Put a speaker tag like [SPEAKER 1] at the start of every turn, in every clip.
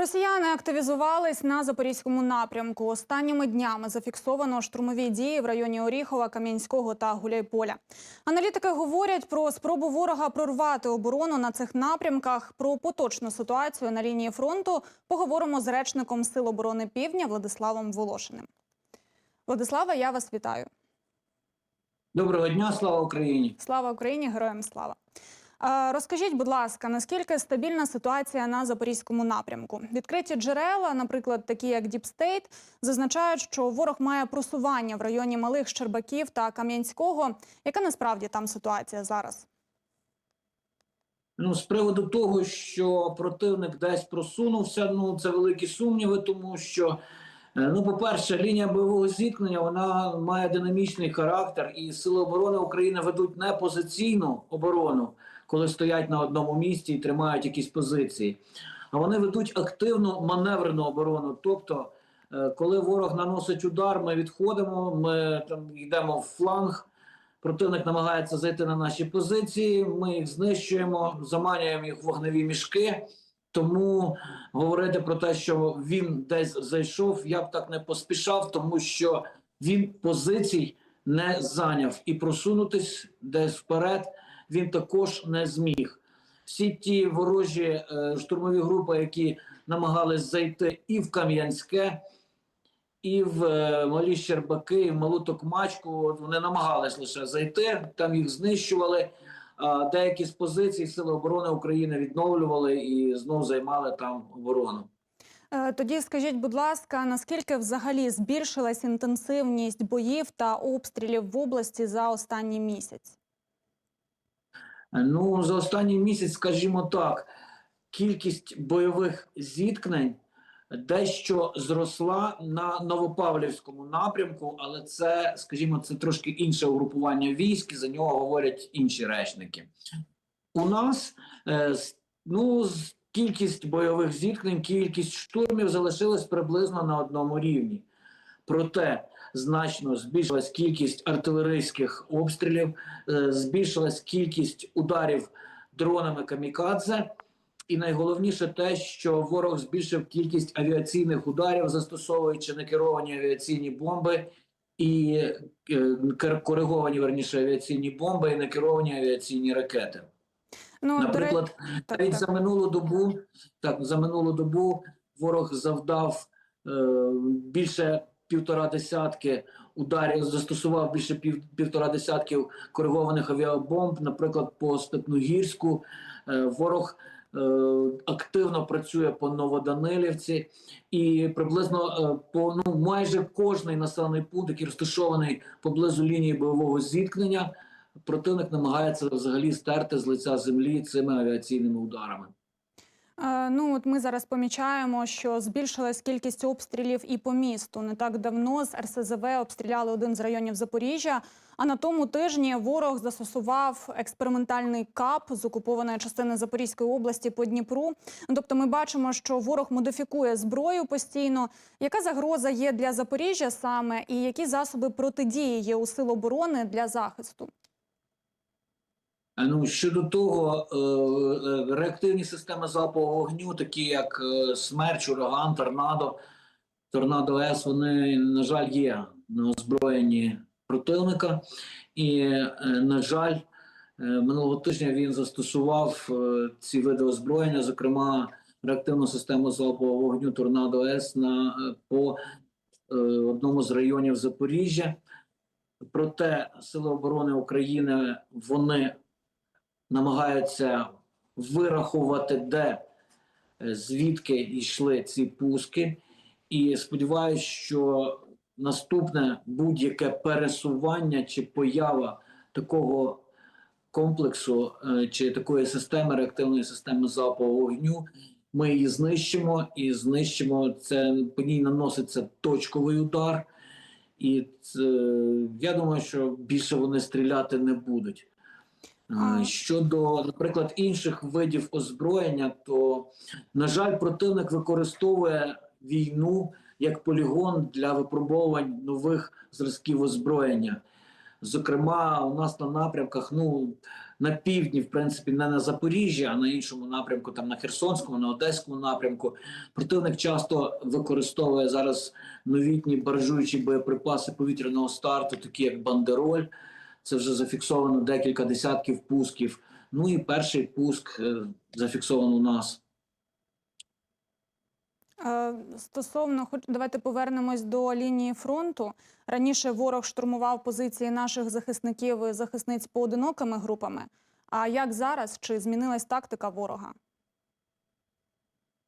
[SPEAKER 1] Росіяни активізувались на запорізькому напрямку. Останніми днями зафіксовано штурмові дії в районі Оріхова, Кам'янського та Гуляйполя. Аналітики говорять про спробу ворога прорвати оборону на цих напрямках. Про поточну ситуацію на лінії фронту поговоримо з речником Сил оборони Півдня Владиславом Волошиним. Владислава, я вас вітаю.
[SPEAKER 2] Доброго дня, слава Україні!
[SPEAKER 1] Слава Україні, героям слава. Розкажіть, будь ласка, наскільки стабільна ситуація на запорізькому напрямку? Відкриті джерела, наприклад, такі як Діпстейт, зазначають, що ворог має просування в районі малих Щербаків та Кам'янського. Яка насправді там ситуація зараз?
[SPEAKER 2] Ну, з приводу того, що противник десь просунувся, ну це великі сумніви, тому що, е, ну, по-перше, лінія бойового зіткнення вона має динамічний характер, і сили оборони України ведуть не позиційну оборону, коли стоять на одному місці і тримають якісь позиції, а вони ведуть активну маневрену оборону. Тобто, е, коли ворог наносить удар, ми відходимо, ми там йдемо в фланг. Противник намагається зайти на наші позиції. Ми їх знищуємо, заманюємо їх в вогневі мішки. Тому говорити про те, що він десь зайшов, я б так не поспішав, тому що він позицій не зайняв і просунутись десь вперед він також не зміг. Всі ті ворожі е, штурмові групи, які намагались зайти і в Кам'янське, і в е, малі Щербаки, і в малу Токмачку. Вони намагались лише зайти, там їх знищували. А деякі з позицій Сили оборони України відновлювали і знов займали там оборону.
[SPEAKER 1] Е, Тоді скажіть, будь ласка, наскільки взагалі збільшилась інтенсивність боїв та обстрілів в області за останній місяць?
[SPEAKER 2] Ну за останній місяць, скажімо так, кількість бойових зіткнень дещо зросла на Новопавлівському напрямку, але це, скажімо, це трошки інше угрупування військ. За нього говорять інші речники. У нас е, ну кількість бойових зіткнень, кількість штурмів залишилась приблизно на одному рівні. Проте значно збільшилась кількість артилерійських обстрілів, е, збільшилась кількість ударів дронами камікадзе. І найголовніше те, що ворог збільшив кількість авіаційних ударів, застосовуючи некеровані авіаційні бомби і е, кориговані верніше авіаційні бомби і некеровані авіаційні ракети.
[SPEAKER 1] Ну,
[SPEAKER 2] Наприклад,
[SPEAKER 1] так,
[SPEAKER 2] навіть
[SPEAKER 1] так.
[SPEAKER 2] за минулу добу, так за минулу добу ворог завдав е, більше півтора десятки ударів, застосував більше пів, півтора десятків коригованих авіабомб. Наприклад, по Степногірську е, ворог е, активно працює по Новоданилівці, і приблизно е, по ну майже кожний населений пункт, який розташований поблизу лінії бойового зіткнення. Противник намагається взагалі стерти з лиця землі цими авіаційними ударами.
[SPEAKER 1] Е, Ну, от ми зараз помічаємо, що збільшилась кількість обстрілів і по місту. Не так давно з РСЗВ обстріляли один з районів Запоріжжя. А на тому тижні ворог застосував експериментальний кап з окупованої частини Запорізької області по Дніпру. Тобто, ми бачимо, що ворог модифікує зброю постійно. Яка загроза є для Запоріжжя саме, і які засоби протидії є у сил оборони для захисту?
[SPEAKER 2] А, Ну щодо того, е, е, реактивні системи залпового вогню, такі як е, Смерч, Ураган, Торнадо, Торнадо С, вони, на жаль, є на озброєнні противника. І, е, на жаль, е, минулого тижня він застосував е, ці види озброєння, зокрема реактивну систему залпового вогню Торнадо С на е, по е, одному з районів Запоріжжя. Проте Сили оборони України вони намагаються вирахувати, де е, звідки йшли ці пуски, і сподіваюся, що наступне будь-яке пересування чи поява такого комплексу е, чи такої системи реактивної системи залпового вогню. Ми її знищимо і знищимо це. По ній наноситься точковий удар, і це, я думаю, що більше вони стріляти не будуть. Е, Щодо, наприклад, інших видів озброєння, то на жаль, противник використовує війну як полігон для випробовувань нових зразків озброєння. Зокрема, у нас на напрямках, ну на півдні, в принципі, не на Запоріжжі, а на іншому напрямку, там на Херсонському, на Одеському напрямку. Противник часто використовує зараз новітні баражуючі боєприпаси повітряного старту, такі як бандероль. Це вже зафіксовано декілька десятків пусків. Ну і перший пуск е, зафіксовано у нас.
[SPEAKER 1] Е, Стосовно, давайте повернемось до лінії фронту. Раніше ворог штурмував позиції наших захисників і захисниць поодинокими групами. А як зараз? Чи змінилась тактика ворога?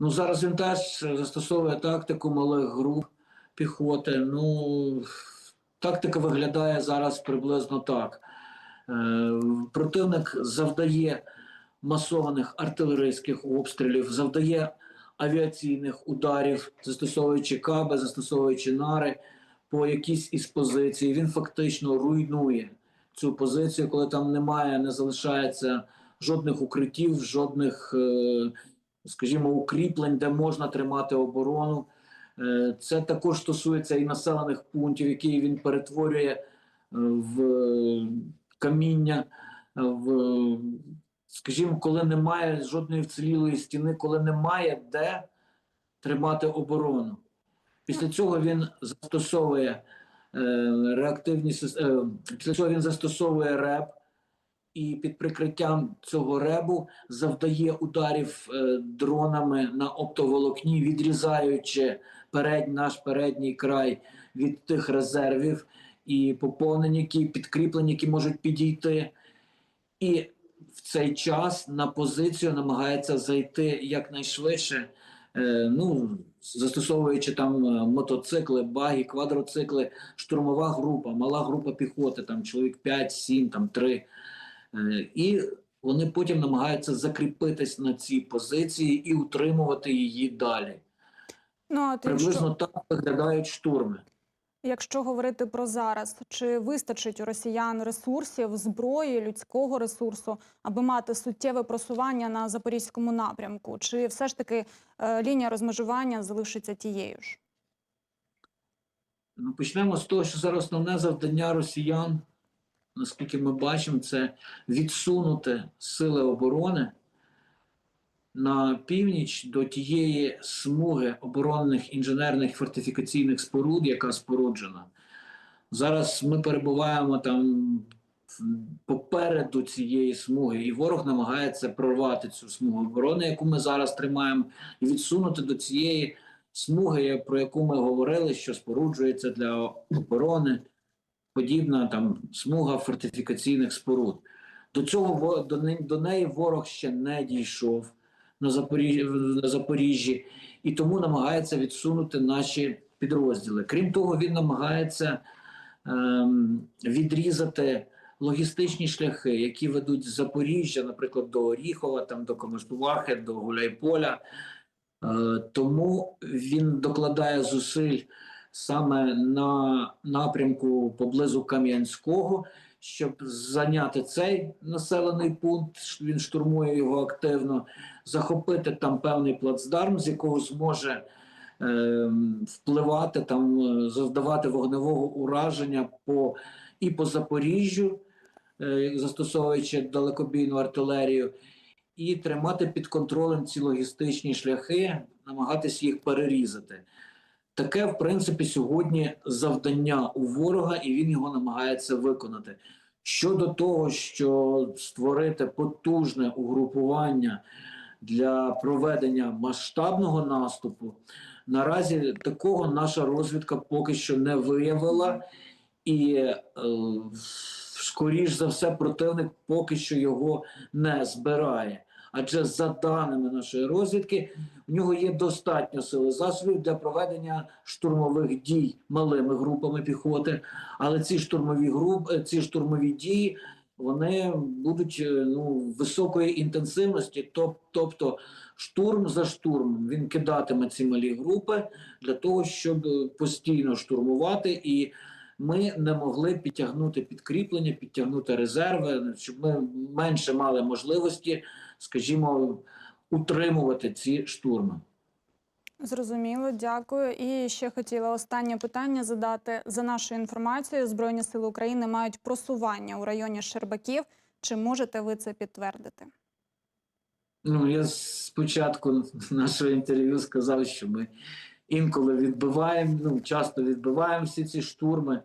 [SPEAKER 2] Ну зараз він теж застосовує тактику малих груп піхоти. Ну тактика виглядає зараз приблизно так. Е, противник завдає масованих артилерійських обстрілів, завдає авіаційних ударів, застосовуючи каби, застосовуючи нари по якійсь із позицій. Він фактично руйнує цю позицію, коли там немає, не залишається жодних укриттів, жодних. Е, скажімо, укріплень, де можна тримати оборону. Е, Це також стосується і населених пунктів, які він перетворює е, в каміння, е, в, скажімо, коли немає жодної вцілілої стіни, коли немає де тримати оборону. Після цього він застосовує е, реактивні після цього він застосовує РЕП і під прикриттям цього ребу завдає ударів е, дронами на оптоволокні, відрізаючи перед, наш передній край від тих резервів і поповнення, які підкріплення, які можуть підійти. І в цей час на позицію намагається зайти якнайшвидше. е, Ну, застосовуючи там е, мотоцикли, баги, квадроцикли, штурмова група, мала група піхоти, там чоловік 5, 7, там 3. Е, І вони потім намагаються закріпитись на цій позиції і утримувати її далі.
[SPEAKER 1] Ну от якщо,
[SPEAKER 2] Приблизно так виглядають штурми.
[SPEAKER 1] якщо говорити про зараз, чи вистачить у росіян ресурсів, зброї, людського ресурсу, аби мати суттєве просування на запорізькому напрямку? Чи все ж таки е, лінія розмежування залишиться тією ж?
[SPEAKER 2] Ну, почнемо з того, що зараз основне завдання росіян, наскільки ми бачимо, це відсунути сили оборони на північ до тієї смуги оборонних інженерних фортифікаційних споруд, яка споруджена. Зараз ми перебуваємо там попереду цієї смуги, і ворог намагається прорвати цю смугу оборони, яку ми зараз тримаємо, і відсунути до цієї смуги, про яку ми говорили, що споруджується для оборони, подібна там смуга фортифікаційних споруд. До цього до, до неї ворог ще не дійшов на Запоріжжі, на Запоріжжі і тому намагається відсунути наші підрозділи. Крім того, він намагається ем, відрізати логістичні шляхи, які ведуть з Запоріжжя, наприклад, до Оріхова, там до Комишбувахи, до Гуляйполя. Е, Тому він докладає зусиль саме на напрямку поблизу Кам'янського, щоб зайняти цей населений пункт. Він штурмує його активно, захопити там певний плацдарм, з якого зможе е, впливати там, е, завдавати вогневого ураження по і по Запоріжжю, е, застосовуючи далекобійну артилерію, і тримати під контролем ці логістичні шляхи, намагатися їх перерізати. Таке, в принципі, сьогодні завдання у ворога, і він його намагається виконати. Щодо того, що створити потужне угрупування для проведення масштабного наступу, наразі такого наша розвідка поки що не виявила, і е, скоріш за все, противник поки що його не збирає. Адже за даними нашої розвідки, в нього є достатньо сили засобів для проведення штурмових дій малими групами піхоти. Але ці штурмові групи, ці штурмові дії вони будуть е, ну, високої інтенсивності, тобто штурм за штурмом він кидатиме ці малі групи для того, щоб е, постійно штурмувати, і ми не могли підтягнути підкріплення, підтягнути резерви, щоб ми менше мали можливості, скажімо, утримувати ці штурми.
[SPEAKER 1] Зрозуміло, дякую. І ще хотіла останнє питання задати. За нашою інформацією, Збройні сили України мають просування у районі Щербаків. Чи можете ви це підтвердити?
[SPEAKER 2] Ну, я спочатку нашого інтерв'ю сказав, що ми інколи відбиваємо, ну, часто відбиваємо всі ці штурми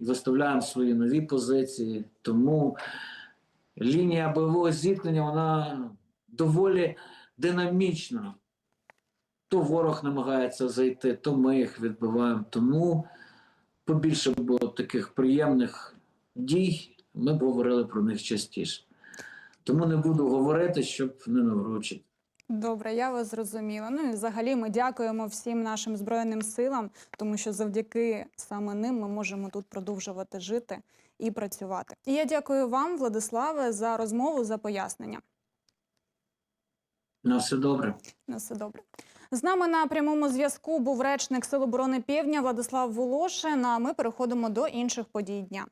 [SPEAKER 2] і виставляємо свої нові позиції. Тому лінія бойового зіткнення вона доволі динамічна. То ворог намагається зайти, то ми їх відбиваємо. Тому побільше було таких приємних дій, ми б говорили про них частіше. Тому не буду говорити, щоб не наврочити.
[SPEAKER 1] Добре, я вас зрозуміла. Ну і взагалі ми дякуємо всім нашим збройним силам, тому що завдяки саме ним ми можемо тут продовжувати жити і працювати. І я дякую вам, Владиславе, за розмову, за пояснення.
[SPEAKER 2] На все добре.
[SPEAKER 1] На все добре. З нами на прямому зв'язку був речник Сил оборони Півдня Владислав Волошин. А ми переходимо до інших подій дня.